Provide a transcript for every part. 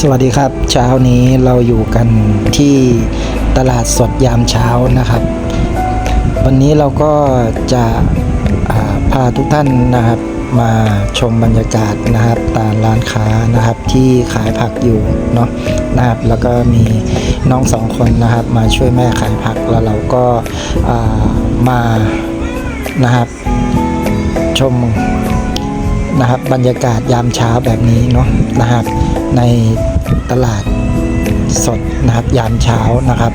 สวัสดีครับ เช้านี้เราอยู่กันที่ตลาดสดยามเช้านะครับ วันนี้เราก็จะาพาทุกท่านนะครับ มาชมบรรยากาศนะครับตามร้านค้านะครับที่ขายผักอยู่เนาะนะครับ แล้วก็มีน้องสองคนนะครับ มาช่วยแม่ขายผักแล้วเราก็ามานะครับ ชม นะครับ บรรยากาศยามเช้าแบบนี้เนาะนะครับในตลาดสดนะครับยามเช้านะครับ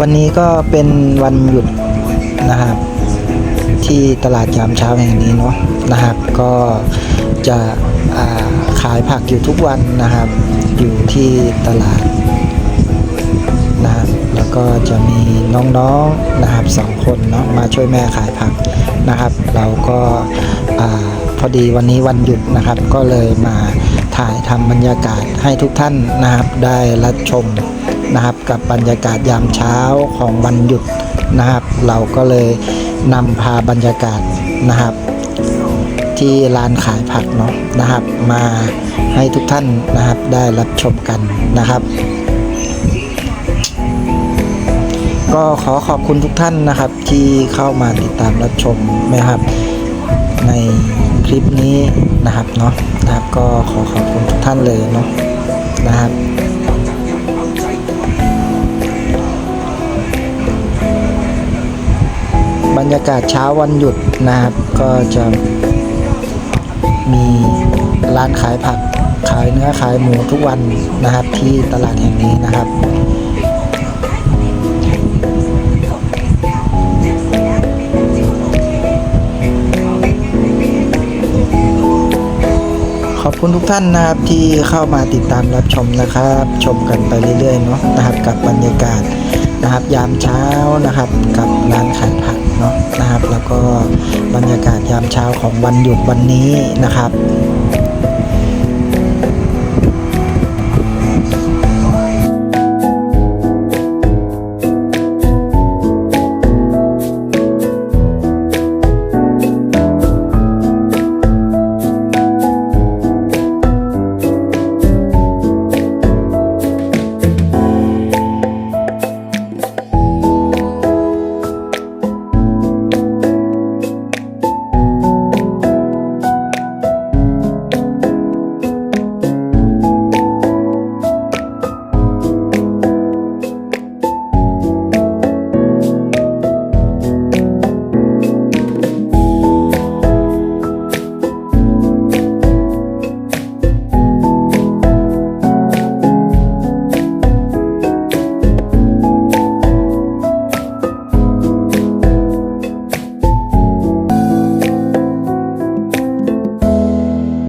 วันนี้ก็เป็นวันหยุดนะครับที่ตลาดยามเช้าแห่งนี้เนาะนะครับก็จะขายผักอยู่ทุกวันนะครับ อยู่ที่ตลาด ก็จะมีน้องๆนะครับสองคนเนาะมาช่วยแม่ขายผักนะครับ เราก็พอดีวันนี้วันหยุดนะครับ ก็เลยมาถ่ายทำบรรยากาศให้ทุกท่านนะครับได้รับชมนะครับกับบรรยากาศยามเช้าของวันหยุดนะครับ เราก็เลยนำพาบรรยากาศนะครับ ที่ร้านขายผักเนาะนะครับ มาให้ทุกท่านนะครับได้รับชมกันนะครับ ก็ขอขอบคุณทุกท่านนะครับ ที่เข้ามาติดตามรับชมนะครับ ในคลิปนี้นะครับเนาะนะครับก็ขอขอบคุณทุกท่านเลยเนาะนะครับบรรยากาศเช้าวันหยุดนะครับ ก็จะมีร้านขายผักขายเนื้อขายหมูทุกวันนะครับที่ตลาดแห่งนี้นะครับขอบ คุณทุกท่านนะครับที่เข้ามาติดตามรับชมนะครับ ชมกันไปเรื่อยๆเนาะนะครับกับบรรยากาศนะครับ ยามเช้านะครับกับร้านขายผักเนาะนะครับ แล้วก็บรรยากาศยามเช้าของวันหยุดวันนี้นะครับ